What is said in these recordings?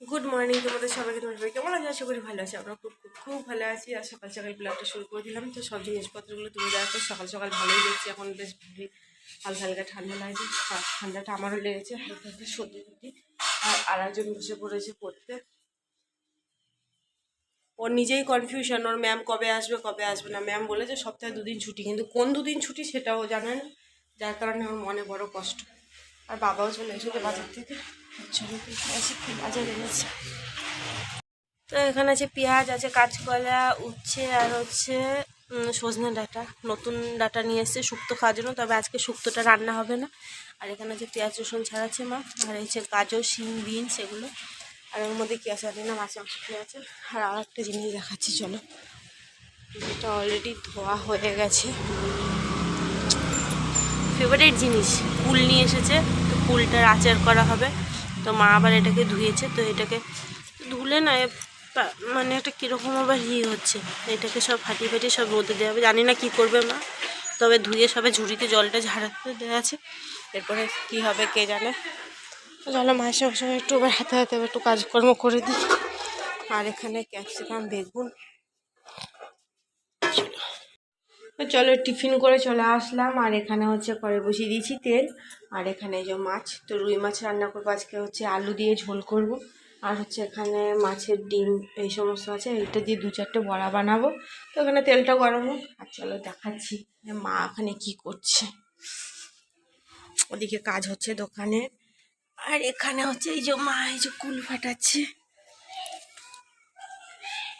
Good morning তোমাদের সবাইকে তোমার সবাই কেমন আছে? আশা করি ভালো আছে। আমরা খুব খুব খুব ভালো আছি। আর সকাল সকাল ব্লগটা শুরু করে দিলাম। তো সব জিনিসপত্রগুলো তুমি দেখো, সকাল সকাল ভালোই দেখছি। এখন বেশ ভালোই, হালকা হালকা ঠান্ডা লাগছে। আর ঠান্ডাটা আমারও লেগেছে, হালকা হালকা সর্দি সর্দি আর আরেকজন বসে পড়েছে পড়তে। ওর নিজেই কনফিউশন ওর ম্যাম কবে আসবে কবে আসবে না। ম্যাম বলেছে সপ্তাহে দুদিন ছুটি। কিন্তু কোন দুদিন ছুটি সেটাও জানে না। যার কারণে ওর মনে বড় কষ্ট। আর বাবাও চলে এসেছে বাজার থেকে। কি তো এখানে আছে পেঁয়াজ, আছে কাঁচকলা, উচ্ছে, আর হচ্ছে সজনে ডাঁটা। নতুন ডাঁটা নিয়ে এসছে শুক্তো খাওয়ার জন্য, তবে আজকে শুক্তোটা রান্না হবে না। আর এখানে আছে পেঁয়াজ, রসুন ছাড়াচ্ছে মা। আর এই যে গাজর, শিম, বিনস এগুলো। আর ওর মধ্যে কি আছে না মাছ মাংস খেয়ে আছে। আর আর একটা জিনিস দেখাচ্ছি, চলো। যেটা অলরেডি ধোয়া হয়ে গেছে। ফেভারিট জিনিস। কুল নিয়ে এসেছে, তো কুলটার আচার করা হবে। তো মা আবার এটাকে ধুয়েছে, তো এটাকে ধুলে না মানে একটা কীরকম আবার ইয়ে হচ্ছে। এটাকে সব ফাটিয়ে ফাটিয়ে সব রোদে দেওয়া হবে। জানি না কী করবে মা। তবে ধুয়ে সবে ঝুড়িতে জলটা ঝাড়াতে দেওয়া আছে। এরপরে কী হবে কে জানে। চলো মায়ের সঙ্গে একটু এবার হাতে হাতে একটু কাজকর্ম করে দিই। আর এখানে ক্যাপসিকাম, বেগুন তো চলো টিফিন করে চলে আসলাম, আর এখানে হচ্ছে করে বসিয়ে দিয়েছি তেল, আর এখানে যে মাছ, তো রুই মাছ রান্না করব, আজকে হচ্ছে আলু দিয়ে ঝোল করব, আর হচ্ছে এখানে মাছের ডিম এই সমস্ত আছে, এইটা দিয়ে দু চারটে বড়া বানাবো, তো এখানে তেলটা গরম হোক, আর চলো দেখাচ্ছি মা ওখানে কি করছে। ওদিকে কাজ হচ্ছে দোকানে, আর এখানে হচ্ছে এই যে মা এই যে কুল ফাটাচ্ছে।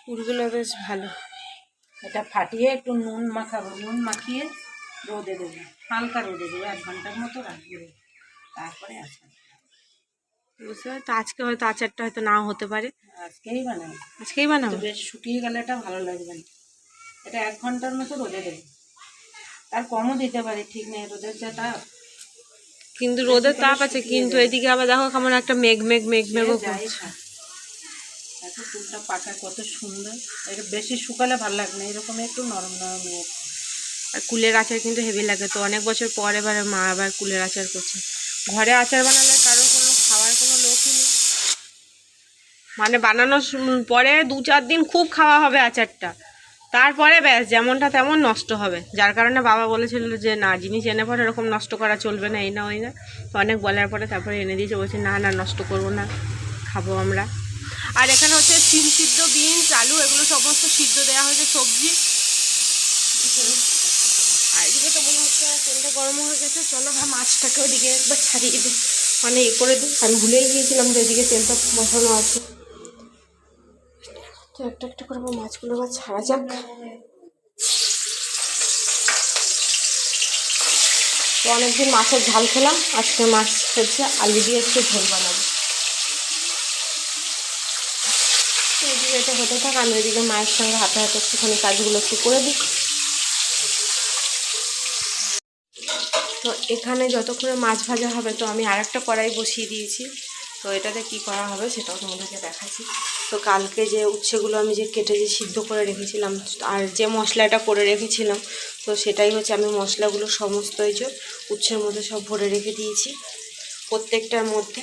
কুলগুলো বেশ ভালো। এটা ফাটিয়ে একটু নুন মাখাবো। নুন মাখিয়ে রোদে দেবো। হালকা রোদে দেবো। এক ঘণ্টার মতো রাখব। তারপরে আসবে বুঝতে পারছ? তো আজকে হয়তো আচারটা হয়তো নাও হতে পারে। আজকেই বানাবো। আজকেই বানাবো? বেশ শুকিয়ে গেলে এটা ভালো লাগবে না। এটা এক ঘণ্টার মতো রোদে দেবো। তার কমও দিতে পারি ঠিক নেই। রোদের যেটা কিন্তু রোদের তাপ আছে কিন্তু এদিকে আবার দেখো কেমন একটা মেঘ মেঘ মেঘ মেঘ যাই থাক। দেখো ফুলটা পাকা, কত সুন্দর। এটা বেশি শুকালে ভালো লাগবে না এরকম একটু নরম নরম ইয়ে। আর কুলের আচার কিন্তু হেভি লাগে তো, অনেক বছর পর এবার মা আবার কুলের আচার করছে। ঘরে আচার বানালে কারোর কোনো খাওয়ার কোনো লোকই নেই। মানে বানানোর পরে দু চার দিন খুব খাওয়া হবে আচারটা। তারপরে ব্যাস, যেমনটা তেমন নষ্ট হবে। যার কারণে বাবা বলেছিল যে, না, জিনিস এনে পরে এরকম নষ্ট করা চলবে না, এই না, ওই না। তো অনেক বলার পরে তারপরে এনে দিয়েছে, বলছে, না না, নষ্ট করব না, খাব আমরা। আর এখানে হচ্ছে সিম সিদ্ধ বিনস, আলু, এগুলো সমস্ত সিদ্ধ দেওয়া হয়েছে, সবজি। আর এদিকে তো মনে হচ্ছে তেলটা গরম হয়ে গেছে, চলো ভাই মাছটাকে ওদিকে একবার ছাড়িয়ে দিই মানে এ করে দিই আমি ভুলেই গিয়েছিলাম যে এদিকে তেলটা বসানো আছে। তো একটা একটা করে মাছগুলো আবার ছাড়া যাক। তো অনেকদিন মাছের ঝাল খেলাম, আজকে মাছ হচ্ছে আলু দিয়ে একটু ঝোল বানাবো। এটা হতে থাক, আমি ওইদিকে মায়ের সঙ্গে হাতে হাতে একটুখানি কাজগুলো একটু করে দিই। তো এখানে যতক্ষণে মাছ ভাজা হবে, তো আমি আর একটা কড়াই বসিয়ে দিয়েছি। তো এটাতে কি করা হবে সেটাও তোমাদেরকে দেখাচ্ছি। তো কালকে যে উচ্ছেগুলো আমি যে কেটে যে সিদ্ধ করে রেখেছিলাম, আর যে মশলাটা করে রেখেছিলাম, তো সেটাই হচ্ছে আমি মশলাগুলো সমস্ত এই যে উচ্ছের মধ্যে সব ভরে রেখে দিয়েছি। প্রত্যেকটার মধ্যে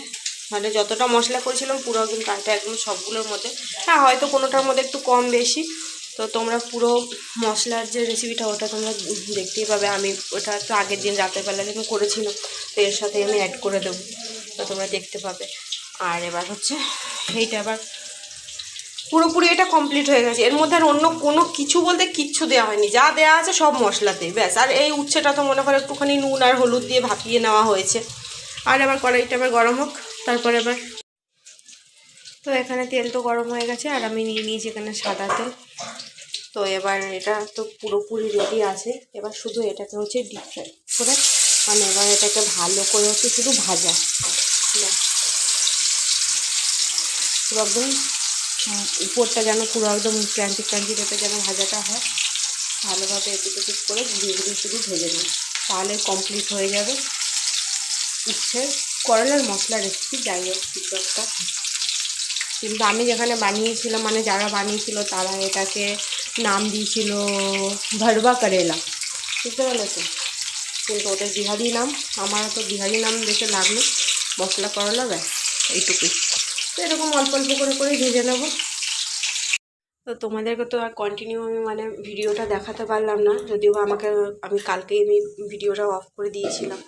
মানে যতটা মশলা করেছিলাম পুরো কিন্তু কালটা একদম সবগুলোর মধ্যে। হ্যাঁ হয়তো কোনোটার মধ্যে একটু কম বেশি। তো তোমরা পুরো মশলার যে রেসিপিটা ওটা তোমরা দেখতেই পাবে। আমি ওটা তো আগের দিন রাতের বেলা থেকে করেছিলাম, তো এর সাথে আমি অ্যাড করে দেবো। তো তোমরা দেখতে পাবে। আর এবার হচ্ছে এইটা এবার পুরোপুরি এটা কমপ্লিট হয়ে গেছে। এর মধ্যে আর অন্য কোনো কিছু বলতে কিচ্ছু দেওয়া হয়নি। যা দেওয়া আছে সব মশলাতেই, ব্যাস। আর এই উচ্ছেটা তো মনে করো একটুখানি নুন আর হলুদ দিয়ে ভাপিয়ে নেওয়া হয়েছে। আর এবার কড়াইটা আবার গরম হোক। তারপরে এবার তো এখানে তেল তো গরম হয়ে গেছে, আর আমি নিয়ে নিয়েছি এখানে সাদা তেল। তো এবার এটা তো পুরোপুরি রেডি আছে। এবার শুধু এটাকে হচ্ছে ডিপ ফ্রাই করে মানে এবার এটাকে ভালো করে হচ্ছে শুধু ভাজা। একদম উপরটা যেন পুরো একদম ক্রাঞ্চি ক্রাঞ্চি টাইপের যেন ভাজাটা হয়। ভালোভাবে ওদিক করে ঘুরিয়ে ঘুরিয়ে শুধু ভেজে নিই, তাহলে কমপ্লিট হয়ে যাবে। উচ্ছে করলার মশলা রেসিপি যাই হোক কিছু একটা। কিন্তু আমি যেখানে বানিয়েছিলাম মানে যারা বানিয়েছিল তারা এটাকে নাম দিয়েছিল ভরবা করেলা। বুঝতে পারলে তো কিন্তু ওদের বিহারি নাম, আমার তো বিহারি নাম দেখে লাগল মশলা, করলা, ব্যাস, এইটুকুই। তো এরকম অল্প অল্প করে করে ভেজে নেব। তো তোমাদেরকে তো আর কন্টিনিউ আমি মানে ভিডিওটা দেখাতে পারলাম না, যদিও আমাকে, আমি কালকেই আমি ভিডিওটা অফ করে দিয়েছিলাম।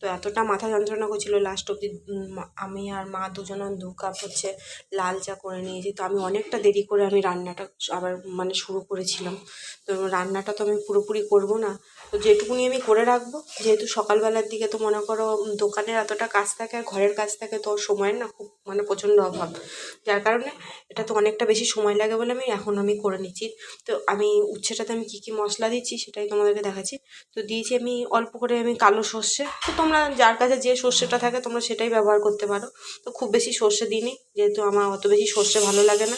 তো এতটা মাথা যন্ত্রণা করছিল লাস্ট উম, আমি আর মা দুজন দু কাপ হচ্ছে লাল চা করে নিয়েছি। তো আমি অনেকটা দেরি করে আমি রান্নাটা আবার মানে শুরু করেছিলাম। তো রান্নাটা তো আমি পুরোপুরি করব না। তো যেটুকুনি আমি করে রাখব যেহেতু সকালবেলার দিকে তো মনে করো দোকানের এতটা কাজ থাকে আর ঘরের কাজ থাকে তো সময়ের না খুব মানে প্রচণ্ড অভাব। যার কারণে এটা তো অনেকটা বেশি সময় লাগে বলে আমি এখন আমি করে নিচ্ছি। তো আমি উচ্ছেটাতে আমি কী কী মশলা দিচ্ছি সেটাই তোমাদেরকে দেখাচ্ছি। তো দিয়েছি আমি অল্প করে আমি কালো সর্ষে। তো তোমরা যার কাছে যে সর্ষেটা থাকে তোমরা সেটাই ব্যবহার করতে পারো। তো খুব বেশি সর্ষে দিইনি, যেহেতু আমার অত বেশি সর্ষে ভালো লাগে না।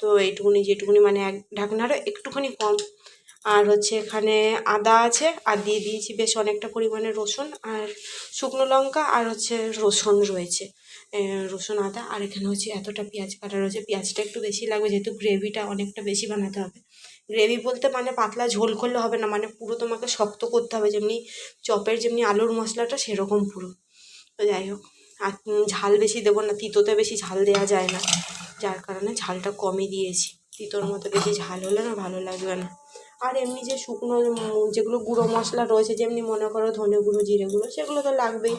তো এইটুকুনি যেটুকুনি মানে এক ঢাকনারও একটুখানি কম। আর হচ্ছে এখানে আদা আছে, আর দিয়ে দিয়েছি বেশ অনেকটা পরিমাণে রসুন আর শুকনো লঙ্কা আর হচ্ছে রসুন রয়েছে রসুন, আদা। আর এখানে হচ্ছে এতটা পেঁয়াজ কাটা রয়েছে, পেঁয়াজটা একটু বেশি লাগবে, যেহেতু গ্রেভিটা অনেকটা বেশি বানাতে হবে। গ্রেভি বলতে মানে পাতলা ঝোল করলে হবে না মানে পুরো তোমাকে শক্ত করতে হবে, যেমনি চপের যেমনি আলুর মশলাটা সেরকম পুরো। তো যাই হোক, আর ঝাল বেশি দেবো না, তিতোতে বেশি ঝাল দেওয়া যায় না। যার কারণে ঝালটা কমই দিয়েছি। তিতোর মতো বেশি ঝাল হলে না ভালো লাগবে না। আর এমনি যে শুকনো যেগুলো গুঁড়ো মশলা রয়েছে, যেমনি মনে করো ধনে গুঁড়ো, জিরে গুঁড়ো, সেগুলো তো লাগবেই।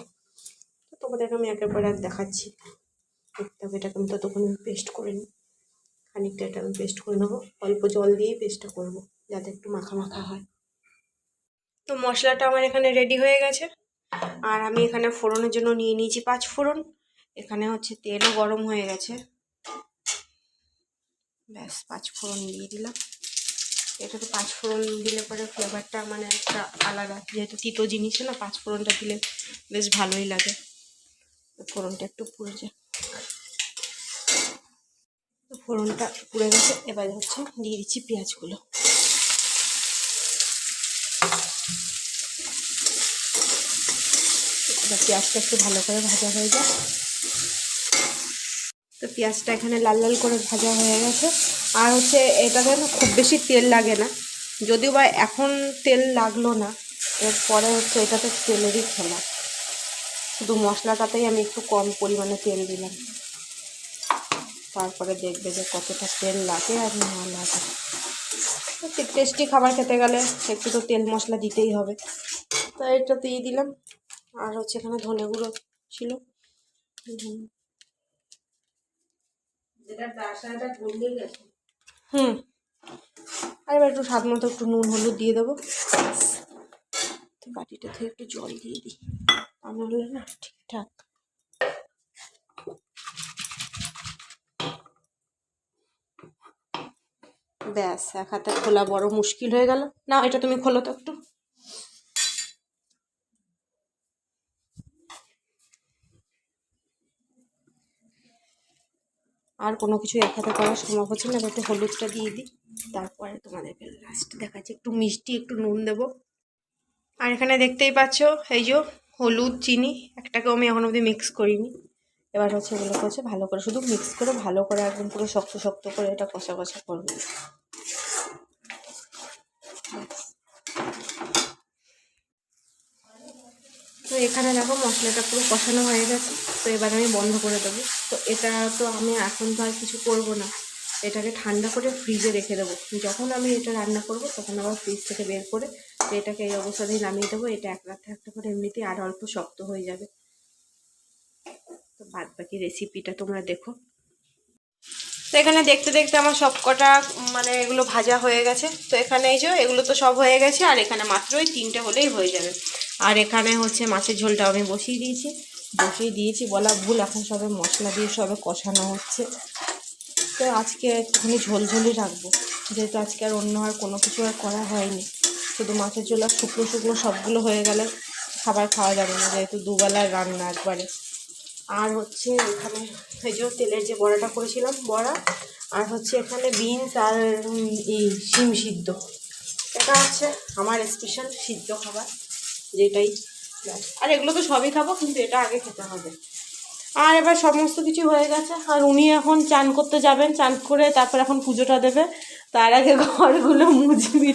তোমাদেরকে আমি একের পর এক দেখাচ্ছি। এটাকে আমি ততক্ষণ পেস্ট করে নিই। খানিকটা এটা আমি পেস্ট করে নেব। অল্প জল দিয়েই পেস্টটা করব, যাতে একটু মাখা মাখা হয়। তো মশলাটা আমার এখানে রেডি হয়ে গেছে। আর আমি এখানে ফোড়নের জন্য নিয়ে নিয়েছি পাঁচ ফোড়ন। এখানে হচ্ছে তেলও গরম হয়ে গেছে। ব্যাস, পাঁচ ফোড়ন দিয়ে দিলাম। এটাতে পাঁচ ফোড়ন দিলে পরে ফ্লেভারটা মানে একটা আলাদা। যেহেতু তিতো জিনিস না, পাঁচ ফোড়নটা দিলে বেশ ভালোই লাগে। ফোড়নটা একটু পুড়ে যায়। ফোড়নটা পুড়ে গেছে। এবার হচ্ছে দিয়ে দিচ্ছি পেঁয়াজগুলো। পেঁয়াজটা একটু ভালো করে ভাজা হয়ে যায় তো পেঁয়াজটা এখানে লাল লাল করে ভাজা হয়ে গেছে। আর হচ্ছে এটাতে না খুব বেশি তেল লাগে না। যদিও বা এখন তেল লাগল না, এরপরে হচ্ছে এটাতে তেলেরই খেলা। শুধু মশলাটাতেই আমি একটু কম পরিমাণে তেল দিলাম। তারপরে দেখবে যে কতটা তেল লাগে আর না লাগে। টেস্টি খাবার খেতে গেলে একটু তো তেল মশলা দিতেই হবে। তো এটা দিয়ে দিলাম। আর হচ্ছে এখানে ধনে গুঁড়ো ছিল। হুম। আর এবার একটু স্বাদ মতো একটু নুন হলুদ দিয়ে দেবো। তো বাটিটা থেকে একটু জল দিয়ে দিই। নাহলে না ঠিকঠাক। ব্যাস, এক হাতে খোলা বড় মুশকিল হয়ে গেল। না এটা তুমি খোলো তো একটু। আর কোনো কিছু এক হাতে করা সম্ভব হচ্ছে না একটু হলুদটা দিয়ে দিই। তারপরে তোমাদেরকে লাস্ট দেখাচ্ছি, একটু মিষ্টি, একটু নুন দেবো। আর এখানে দেখতেই পাচ্ছ, এই যে হলুদ, চিনি, একটাকেও আমি এখন অবধি মিক্স করিনি। এবার হচ্ছে এগুলো করছে ভালো করে, শুধু মিক্স করে ভালো করে একদম পুরো শক্ত শক্ত করে এটা কষা কষা করব। তো এখানে দেখো মশলাটা পুরো কষানো হয়ে গেছে। তো এবার আমি বন্ধ করে দেবো। তো এটা তো আমি এখন তো আর কিছু করব না। এটাকে ঠান্ডা করে ফ্রিজে রেখে দেবো। যখন আমি এটা রান্না করব, তখন আবার ফ্রিজ থেকে বের করে এটাকে এই অবস্থাতেই নামিয়ে দেবো। এটা এক রাত একটা করে এমনিতেই আর অল্প শক্ত হয়ে যাবে। তো বাদ বাকি রেসিপিটা তোমরা দেখো। তো এখানে দেখতে দেখতে আমার সব কটা মানে এগুলো ভাজা হয়ে গেছে। তো এখানে এই যে, এগুলো তো সব হয়ে গেছে, আর এখানে মাত্র ওই তিনটে হলেই হয়ে যাবে। আর এখানে হচ্ছে মাছের ঝোলটা আমি বসিয়ে দিয়েছি। বসিয়ে দিয়েছি, বলা ভুল, এখন সবে মশলা দিয়ে সবে কষানো হচ্ছে। তো আজকে একটুখানি ঝোলঝোলই রাখব। যেহেতু আজকে আর অন্য আর কোনো কিছু আর করা হয়নি। শুধু মাছের ঝোল আর শুকনো শুকনো সবগুলো হয়ে গেলে খাবার খাওয়া যাবে না, যেহেতু দুবেলার রান্না একবারে। আর হচ্ছে এখানে এই যে তেলের যে বড়াটা করেছিলাম, বড়া, আর হচ্ছে এখানে বিনস আর এই শিম সিদ্ধ। এটা হচ্ছে আমার স্পেশাল সিদ্ধ খাবার, যেটাই আর এগুলো তো সবই খাব, কিন্তু এটা আগে খেতে হবে। আর এবার সমস্ত কিছু হয়ে গেছে। আর উনি এখন চান করতে যাবেন, চান করে তারপর এখন পুজোটা দেবে। তার আগে ঘরগুলো মুছবি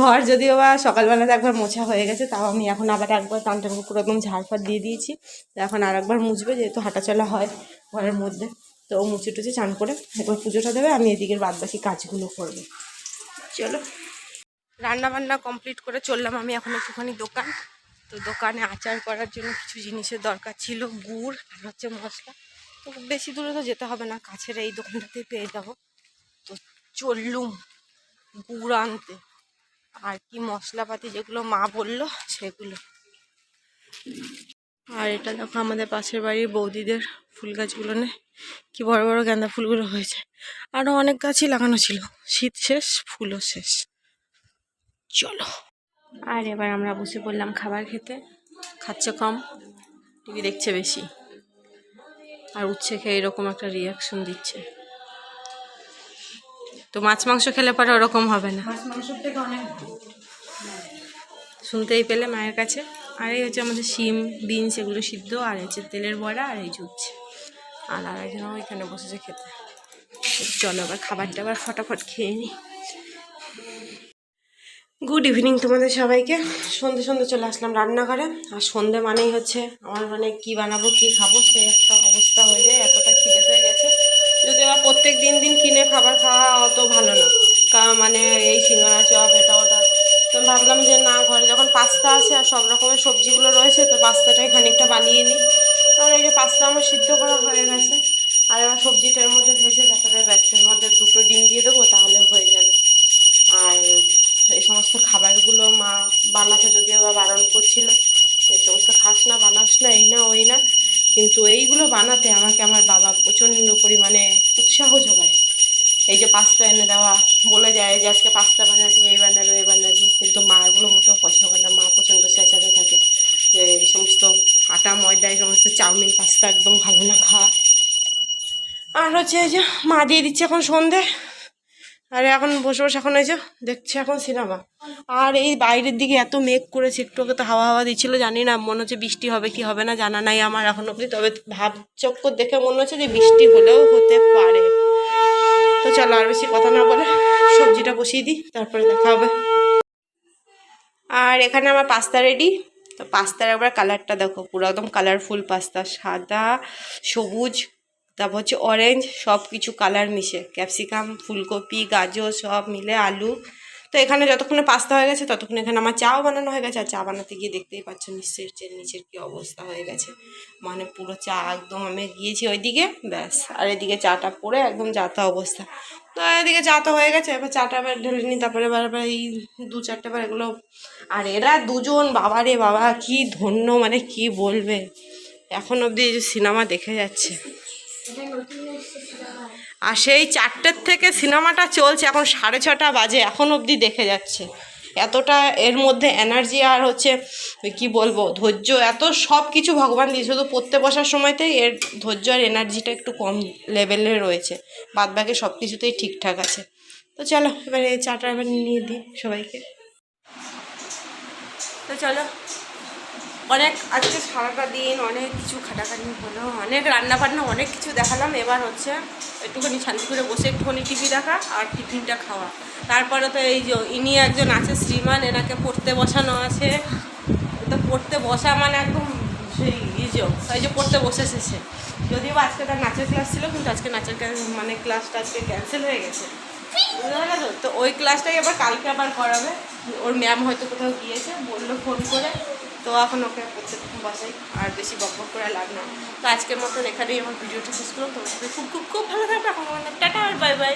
ঘর যদিও বা সকালবেলাতে একবার মোছা হয়ে গেছে, তাও আমি এখন আবার একবার টান টান করে একদম ঝাড়ফাড় দিয়ে দিয়েছি। তো এখন আর একবার মুছবে, যেহেতু হাঁটাচলা হয় ঘরের মধ্যে। তো ও মুছে টুচে চান করে একবার পুজোটা দেবে, আমি এদিকের বাদ বাকি কাজগুলো করব। চলো। রান্না বান্না কমপ্লিট করে চললাম আমি এখন একটুখানি দোকান। তো দোকানে আচার করার জন্য কিছু জিনিসের দরকার ছিল, গুড় আর হচ্ছে মশলা। তো বেশি দূরে তো যেতে হবে না, কাছের এই দোকানটাতেই পেয়ে যাব। তো চললুম গুড় আনতে। আর কি মশলাপাতি যেগুলো মা বলল, সেগুলো। আর এটা দেখো আমাদের পাশের বাড়ির বৌদিদের ফুল গাছগুলো নে, কি বড় বড় গাঁদা ফুলগুলো হয়েছে। আরও অনেক গাছই লাগানো ছিল, শীত শেষ, ফুলও শেষ। চলো। আর এবার আমরা বসে পড়লাম খাবার খেতে। খাচ্ছে কম টিভি দেখছে বেশি। আর উচ্ছে খেয়ে এরকম একটা রিয়াকশন দিচ্ছে। তো মাছ মাংস খেলে পরে ওরকম হবে না। মাছ মাংসের থেকে অনেক শুনতেই পেলে মায়ের কাছে। আর এই হচ্ছে আমাদের শিম বিনস এগুলো সিদ্ধ আর হচ্ছে তেলের বড়া আর এই জুচ্ছে আর আরেকজন ওইখানে বসেছে খেতে। চলো আবার খাবার টাবার ফটাফট খেয়ে নিই গুড ইভিনিং তোমাদের সবাইকে। সন্ধে সন্ধে চলে আসলাম রান্নাঘরে। আর সন্ধে মানেই হচ্ছে আমার মানে কি বানাবো, কি খাব সেই একটা অবস্থা হয়ে যায়, এতটা খিদে হয়ে গেছে। যদি আবার প্রত্যেক দিন দিন কিনে খাবার খাওয়া অত ভালো না। কারণ মানে এই সিঙ্গারা চপ, এটা ওটা। তো ভাবলাম যে না, ঘরে যখন পাস্তা আছে আর সব রকমের সবজিগুলো রয়েছে, তো পাস্তাটাই খানিকটা বানিয়ে নিই। আর এই যে পাস্তা আমার সিদ্ধ করা হয়ে গেছে। আর এবার সবজিটার মধ্যে ভেজে, তারপরে ব্যাগসের মধ্যে দুটো ডিম দিয়ে দেবো তাহলে মোটেও পছন্দ করে না। মা প্রচণ্ড চেঁচাতে থাকে যে এই সমস্ত আটা, ময়দা, এই সমস্ত চাউমিন, পাস্তা একদম ভালো না খাওয়া। আর হচ্ছে এই যে মা দিয়ে দিচ্ছে এখন সন্ধে। আর এখন বসে বসে এখন এই যে দেখছি এখন সিনেমা। আর এই বাইরের দিকে এত মেঘ করেছে, একটু আগে তো হাওয়া হাওয়া দিচ্ছিল, জানি না, মনে হচ্ছে বৃষ্টি হবে কি হবে না, জানা নাই আমার এখন অবধি, তবে ভাব চক্কর দেখে মনে হচ্ছে যে বৃষ্টি হলেও হতে পারে। তো চলো আর বেশি কথা না বলে সবজিটা বসিয়ে দিই, তারপরে দেখা হবে। এখানে আমার পাস্তা রেডি তো পাস্তার একবার কালারটা দেখো, পুরো একদম কালারফুল পাস্তা। সাদা, সবুজ, তারপর হচ্ছে অরেঞ্জ সব কিছু কালার মিশে। ক্যাপসিকাম ফুলকপি, গাজর সব মিলে আলু। তো এখানে যতক্ষণে পাস্তা হয়ে গেছে, ততক্ষণ এখানে আমার চাও বানানো হয়ে গেছে। আর চা বানাতে গিয়ে দেখতেই পাচ্ছ নিশ্চয়ই যে নিচের কী অবস্থা হয়ে গেছে। মানে পুরো চা একদম আমি গিয়েছি ওইদিকে, ব্যাস। আর এদিকে চাটা পরে একদম যাতা অবস্থা। তো এদিকে চা তো হয়ে গেছে, এবার চাটা এবার ঢেলে নিই, তারপরে এবার এবার এই দু চারটে বার এগুলো আর এরা দুজন, বাবা রে বাবা, কি ধন্য মানে কি বলবে? এখন অবধি এই যে সিনেমা দেখে যাচ্ছে। আর সেই চারটের থেকে সিনেমাটা চলছে এখন সাড়ে ছটা বাজে, এখন অবধি দেখে যাচ্ছে। এতটা এর মধ্যে এনার্জি আর হচ্ছে, কি বলব, ধৈর্য, এত সব কিছু ভগবান দিয়ে, শুধু পড়তে বসার সময়তেই এর ধৈর্য আর এনার্জিটা একটু কম লেভেলে রয়েছে। বাদ বাকি সব কিছুতেই ঠিকঠাক আছে। তো চলো, এবার এই চাটা এবার নিয়ে দিই সবাইকে। তো চলো, অনেক আজকে সারাটা দিন অনেক কিছু খাটাখাটি হলো, অনেক রান্না বান্না অনেক কিছু দেখালাম। এবার হচ্ছে একটুখানি শান্তি করে বসে একটুখানি টিভি দেখা আর টিফিনটা খাওয়া। তারপরে তো এই যে ইনি একজন আছে, শ্রীমান, এনাকে পড়তে বসানো আছে। তো পড়তে বসা মানে একদম সেই ইজো এই যে পড়তে বসেছে সে যদিও আজকে তার নাচের ক্লাস ছিল, কিন্তু আজকে নাচের ক্লাস মানে ক্লাসটা আজকে ক্যান্সেল হয়ে গেছে? তো? ওই ক্লাসটাই আবার কালকে আবার করাবে। ওর ম্যাম হয়তো কোথাও গিয়েছে, বলল ফোন করে। তো এখন ওকে বসাই আর বেশি বকবক করে লাভ না। তো আজকের মতন এখানেই আমার ভিডিওটা শেষ করলাম। তোমার খুব খুব খুব ভালো থাকবে। এখন টাটা, আর বাই বাই